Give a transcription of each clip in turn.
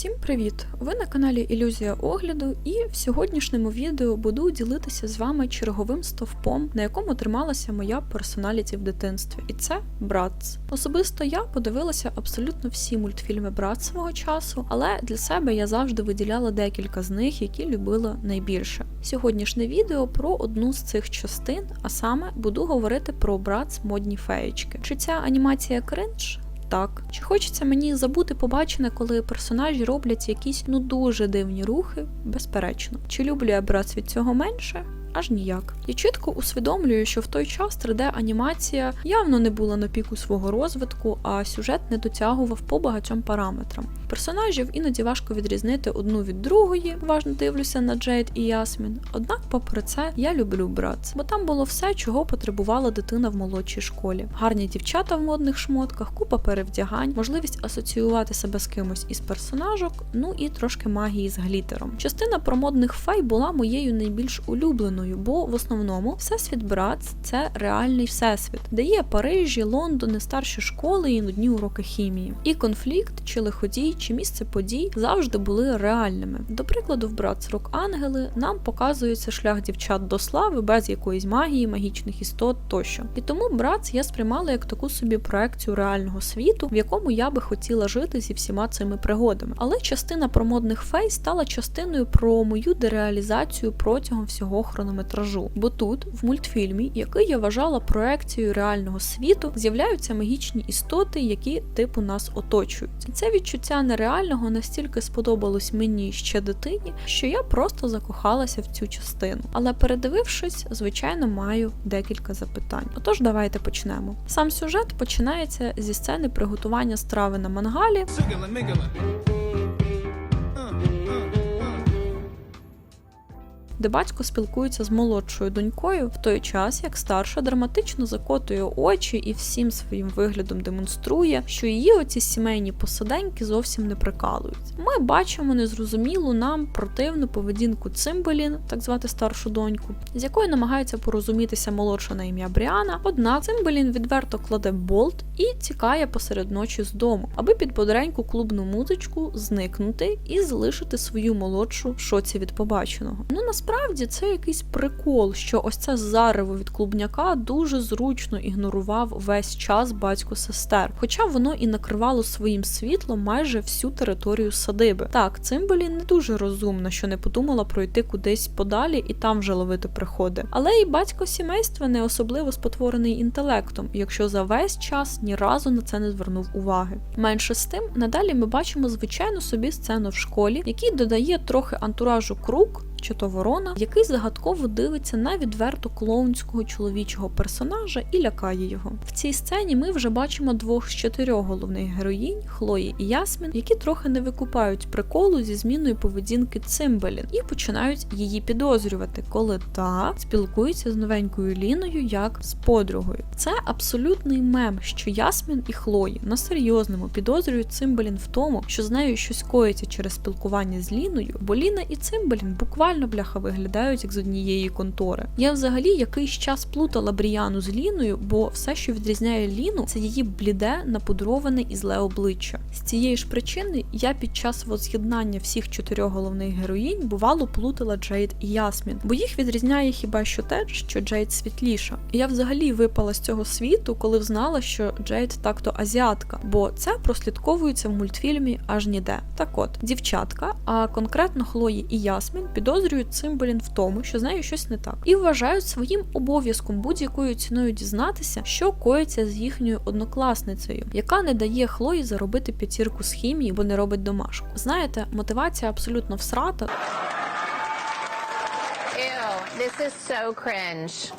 Всім привіт! Ви на каналі Ілюзія огляду, і в сьогоднішньому відео буду ділитися з вами черговим стовпом, на якому трималася моя персоналіті в дитинстві. І це Братц. Особисто я подивилася абсолютно всі мультфільми Братц свого часу, але для себе я завжди виділяла декілька з них, які любила найбільше. Сьогоднішнє відео про одну з цих частин, а саме буду говорити про Братц модні феєчки. Чи ця анімація кринж? Так. Чи хочеться мені забути побачене, коли персонажі роблять якісь ну дуже дивні рухи? Безперечно. Чи люблю я брат від цього менше? Аж ніяк. Я чітко усвідомлюю, що в той час 3D-анімація явно не була на піку свого розвитку, а сюжет не дотягував по багатьом параметрам. Персонажів іноді важко відрізнити одну від другої, уважно дивлюся на Джейд і Ясмін. Однак, попри це, я люблю Братц, бо там було все, чого потребувала дитина в молодшій школі. Гарні дівчата в модних шмотках, купа перевдягань, можливість асоціювати себе з кимось із персонажок, ну і трошки магії з глітером. Частина про модних фей була моєю найбільш улюбленою, бо в основному всесвіт Братц це реальний всесвіт, де є Парижі, Лондони, старші школи і нудні уроки хімії. І конфлікт чи лиходій чи місце подій завжди були реальними. До прикладу, в Братц Рок Ангели нам показується шлях дівчат до слави без якоїсь магії, магічних істот тощо. І тому Братц я сприймала як таку собі проекцію реального світу, в якому я би хотіла жити зі всіма цими пригодами. Але частина про модних фей стала частиною про мою дереалізацію протягом всього хронометражу. Бо тут, в мультфільмі, який я вважала проекцією реального світу, з'являються магічні істоти, які типу нас оточують. Це відчуття нереального настільки сподобалось мені ще дитині, що я просто закохалася в цю частину. Але передивившись, звичайно, маю декілька запитань. Отож, давайте почнемо. Сам сюжет починається зі сцени приготування страви на мангалі, де батько спілкується з молодшою донькою в той час, як старша драматично закотує очі і всім своїм виглядом демонструє, що її оці сімейні посаденьки зовсім не прикалують. Ми бачимо незрозумілу нам противну поведінку Цимбелін, так звати старшу доньку, з якою намагається порозумітися молодша на ім'я Бріана. Однак Цимбелін відверто кладе болт і тікає посеред ночі з дому, аби під бодреньку клубну музичку зникнути і залишити свою молодшу в шоці від побаченого. Ну насправді це якийсь прикол, що ось це зарево від клубняка дуже зручно ігнорував весь час батько сестер, хоча воно і накривало своїм світлом майже всю територію садиби. Так, Цимбелі не дуже розумна, що не подумала пройти кудись подалі і там вже ловити приходи. Але і батько сімейства не особливо спотворений інтелектом, якщо за весь час ні разу на це не звернув уваги. Менше з тим, надалі ми бачимо звичайну собі сцену в школі, який додає трохи антуражу круг. Чи то ворона, який загадково дивиться на відверто клоунського чоловічого персонажа і лякає його. В цій сцені ми вже бачимо двох з чотирьох головних героїнь Хлої і Ясмін, які трохи не викупають приколу зі зміною поведінки Цимбелін і починають її підозрювати, коли та спілкується з новенькою Ліною як з подругою. Це абсолютний мем, що Ясмін і Хлої на серйозному підозрюють Цимбелін в тому, що з нею щось коїться через спілкування з Ліною, бо Ліна і Цимбелін буквально бляха виглядають як з однієї контори. Я взагалі якийсь час плутала Бріану з Ліною, бо все, що відрізняє Ліну, це її бліде, напудроване і зле обличчя. З цієї ж причини я під час воз'єднання всіх чотирьох головних героїнь бувало плутала Джейд і Ясмін, бо їх відрізняє хіба що те, що Джейд світліша. Я взагалі випала з цього світу, коли взнала, що Джейд так-то азіатка, бо це прослідковується в мультфільмі аж ніде. Так от, дівчатка, а конкретно Хлої і Ясмін підозрюють Цимбелін в тому, що з нею щось не так, і вважають своїм обов'язком будь-якою ціною дізнатися, що коїться з їхньою однокласницею, яка не дає Хлої заробити п'ятірку з хімії, бо не робить домашку. Знаєте, мотивація абсолютно всрата. Ew, this is so cringe.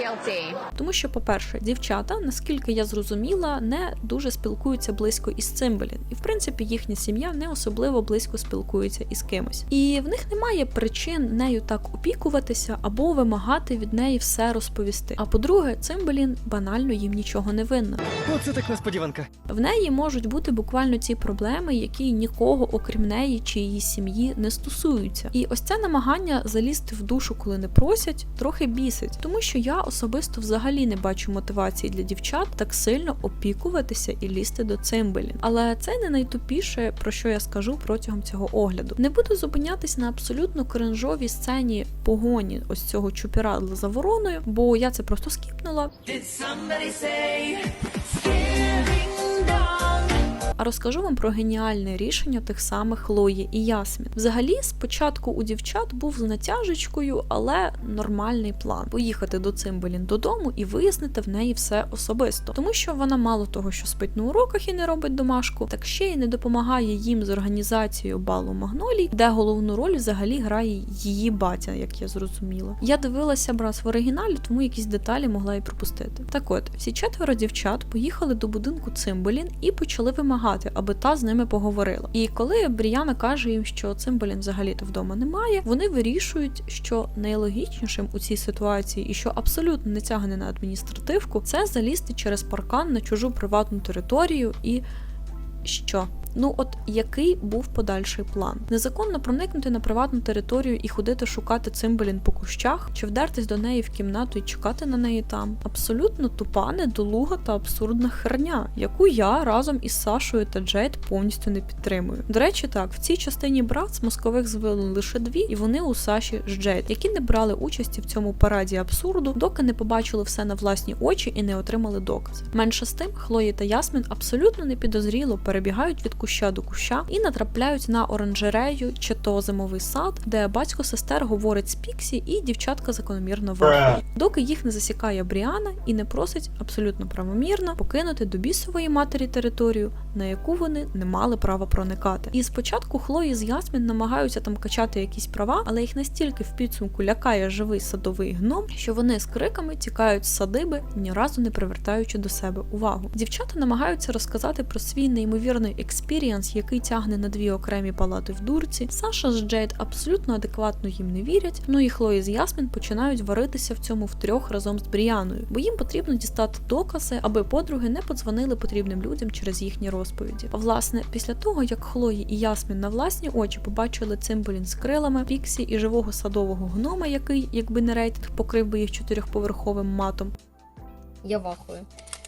Guilty. Тому що, по-перше, дівчата, наскільки я зрозуміла, не дуже спілкуються близько із Цимбелін, і в принципі їхня сім'я не особливо близько спілкується із кимось. І в них немає причин нею так опікуватися або вимагати від неї все розповісти. А по-друге, Цимбелін банально їм нічого не винна. Оце так несподіванка. В неї можуть бути буквально ті проблеми, які нікого, окрім неї чи її сім'ї, не стосуються. І ось це намагання залізти в душу, коли не просять, трохи бісить, тому що я особисто взагалі не бачу мотивації для дівчат так сильно опікуватися і лізти до цимбелін. Але це не найтупіше, про що я скажу протягом цього огляду. Не буду зупинятись на абсолютно кринжовій сцені погоні ось цього чупірадла за вороною, бо я це просто скіпнула. А розкажу вам про геніальне рішення тих самих Хлої і Ясмін. Взагалі, спочатку у дівчат був з натяжечкою, але нормальний план поїхати до Цимбелін додому і вияснити в неї все особисто, тому що вона мало того, що спить на уроках і не робить домашку, так ще й не допомагає їм з організацією балу Магнолій, де головну роль взагалі грає її батя, як я зрозуміла. Я дивилася брас в оригіналі, тому якісь деталі могла і пропустити. Так от, всі четверо дівчат поїхали до будинку Цимбелін і почали вимагати, аби та з ними поговорила. І коли Бріяна каже їм, що цимбалін взагалі-то вдома немає, вони вирішують, що найлогічнішим у цій ситуації і що абсолютно не тягне на адміністративку, це залізти через паркан на чужу приватну територію і що? Ну, от який був подальший план? Незаконно проникнути на приватну територію і ходити шукати цимбелін по кущах, чи вдертись до неї в кімнату і чекати на неї там? Абсолютно тупа, недолуга та абсурдна херня, яку я разом із Сашою та Джейд повністю не підтримую. До речі, так в цій частині брат з мозкових звили лише дві, і вони у Саші з Джейд, які не брали участі в цьому параді абсурду, доки не побачили все на власні очі і не отримали докази. Менше з тим, Хлої та Ясмін абсолютно не підозріло перебігають від куща до куща і натрапляють на оранжерею чи то зимовий сад, де батько сестер говорить з Піксі, і дівчатка закономірно вахують. Доки їх не засікає Бріана і не просить абсолютно правомірно покинути до бісової матері територію, на яку вони не мали права проникати. І спочатку Хлої з Ясмін намагаються там качати якісь права, але їх настільки в підсумку лякає живий садовий гном, що вони з криками тікають з садиби, ні разу не привертаючи до себе увагу. Дівчата намагаються розказати про свій неймовірний експіріанс, який тягне на дві окремі палати в дурці. Саша з Джейд абсолютно адекватно їм не вірять. Ну і Хлої з Ясмін починають варитися в цьому втрьох разом з Бріаною, бо їм потрібно дістати докази, аби подруги не подзвонили потрібним людям через їхні розповіді. А власне, після того як Хлої і Ясмін на власні очі побачили цимбелін з крилами, Піксі і живого садового гнома, який, якби не рейтинг, покрив би їх чотирьохповерховим матом. Я вахую.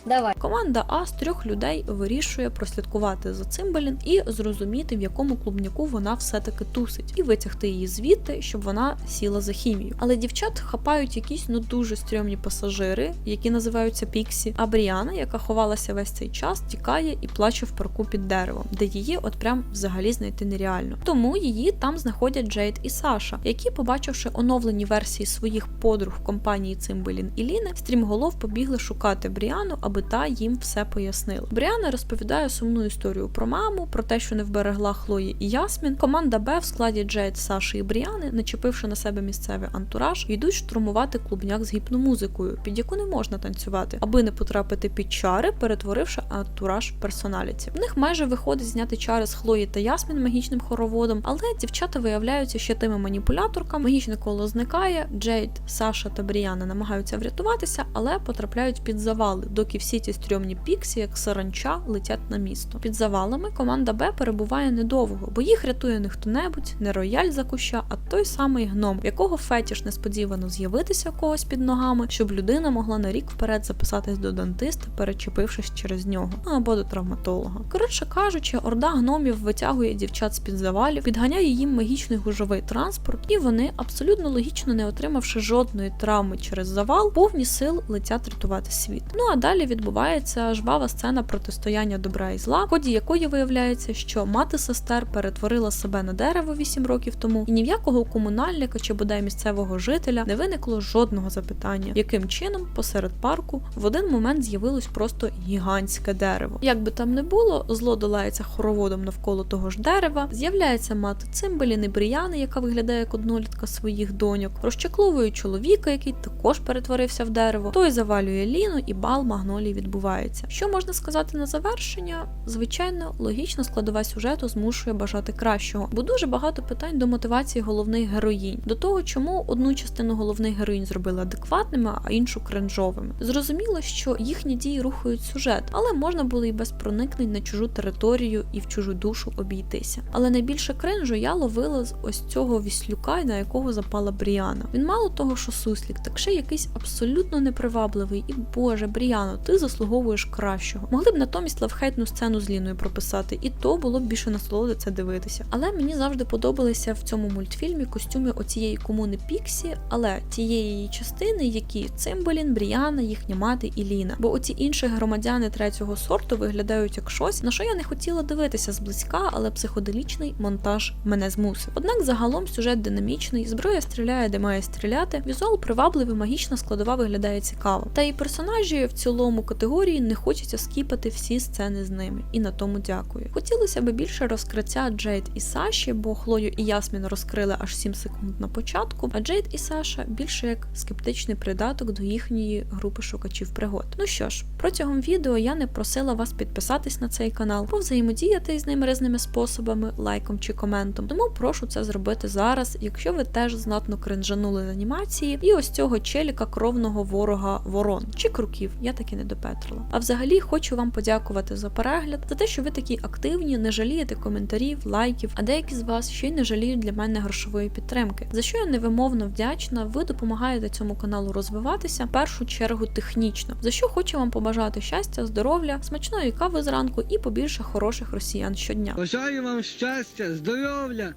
Давай. Команда А з трьох людей вирішує прослідкувати за Цимбелін і зрозуміти, в якому клубняку вона все-таки тусить, і витягти її звідти, щоб вона сіла за хімію. Але дівчат хапають якісь ну дуже стрьомні пасажири, які називаються Піксі. А Бріана, яка ховалася весь цей час, тікає і плаче в парку під деревом, де її от прям взагалі знайти нереально. Тому її там знаходять Джейд і Саша, які, побачивши оновлені версії своїх подруг компанії Цимбелін і Ліни, стрімголов побігли шукати Бріану, аби та їм все пояснила. Бріана розповідає сумну історію про маму, про те, що не вберегла Хлої і Ясмін. Команда Б в складі Джейд, Саші і Бріани, начепивши на себе місцевий антураж, йдуть штурмувати клубняк з гіпномузикою, під яку не можна танцювати, аби не потрапити під чари, перетворивши антураж персоналіті. В них майже виходить зняти чари з Хлої та Ясмін магічним хороводом, але дівчата виявляються ще тими маніпуляторками. Магічне коло зникає. Джейд, Саша та Бріана намагаються врятуватися, але потрапляють під завали, доки всі ті стрьомні піксі, як саранча, летять на місто. Під завалами команда Б перебуває недовго, бо їх рятує не хто-небудь, не рояль за куща, а той самий гном, якого фетіш несподівано з'явитися когось під ногами, щоб людина могла на рік вперед записатись до дантиста, перечепившись через нього, ну або до травматолога. Коротше кажучи, орда гномів витягує дівчат з під завалів, підганяє їм магічний гужовий транспорт, і вони, абсолютно логічно не отримавши жодної травми через завал, повні сил летять рятувати світ. Ну а далі відбувається жвава сцена протистояння добра і зла, в ході якої виявляється, що мати сестер перетворила себе на дерево 8 років тому, і ні в якого комунальника чи бодай місцевого жителя не виникло жодного запитання, яким чином посеред парку в один момент з'явилось просто гігантське дерево. Як би там не було, зло долається хороводом навколо того ж дерева. З'являється мати Цимбеліни Бріяни, яка виглядає як однолітка своїх доньок, розчакловує чоловіка, який також перетворився в дерево. Той завалює Ліну і бал Магнолії відбувається. Що можна сказати на завершення? Звичайно, логічна складова сюжету змушує бажати кращого, бо дуже багато питань до мотивації головних героїнь, до того, чому одну частину головних героїнь зробили адекватними, а іншу кринжовими. Зрозуміло, що їхні дії рухають сюжет, але можна було і без проникнень на чужу територію і в чужу душу обійтися. Але найбільше кринжу я ловила з ось цього віслюка, на якого запала Бріана. Він мало того, що суслік, так ще якийсь абсолютно непривабливий. І боже, Бріано, ти заслуговуєш кращого. Могли б натомість лавхейтну сцену з Ліною прописати, і то було б більше насолоди це дивитися. Але мені завжди подобалися в цьому мультфільмі костюми оцієї комуни Піксі, але тієї її частини, які Цимбелін, Бріана, їхня мати і Ліна. Бо оці інші громадяни третього сорту виглядають як щось, на що я не хотіла дивитися зблизька, але психоделічний монтаж мене змусив. Однак загалом сюжет динамічний, зброя стріляє, де має стріляти, візуал привабливий, магічна складова виглядає цікаво. Та і персонажі в цілому категорії не хочеться скіпати всі сцени з ними, і на тому дякую. Хотілося б більше розкриття Джейд і Саші, бо Хлою і Ясмін розкрили аж 7 секунд на початку, а Джейд і Саша більше як скептичний придаток до їхньої групи шукачів пригод. Ну що ж, протягом відео я не просила вас підписатись на цей канал, повзаємодіяти з ними різними способами, лайком чи коментом. Тому прошу це зробити зараз, якщо ви теж знатно кринжанули з анімації, і ось цього челіка кровного ворога ворон чи круків, я таки не допетрила. А взагалі хочу вам подякувати за перегляд, за те, що ви такі активні, не жалієте коментарів, лайків, а деякі з вас ще й не жаліють для мене грошової підтримки. За що я невимовно вдячна, ви допомагаєте цьому каналу розвиватися в першу чергу технічно. За що хочу вам побажати щастя, здоров'я, смачної кави зранку і побільше хороших росіян щодня. Бажаю вам щастя, здоров'я,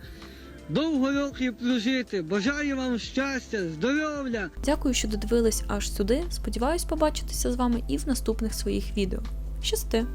довго років прожити. Бажаю вам щастя, здоров'я. Дякую, що додивились аж сюди. Сподіваюсь побачитися з вами і в наступних своїх відео. Щасти!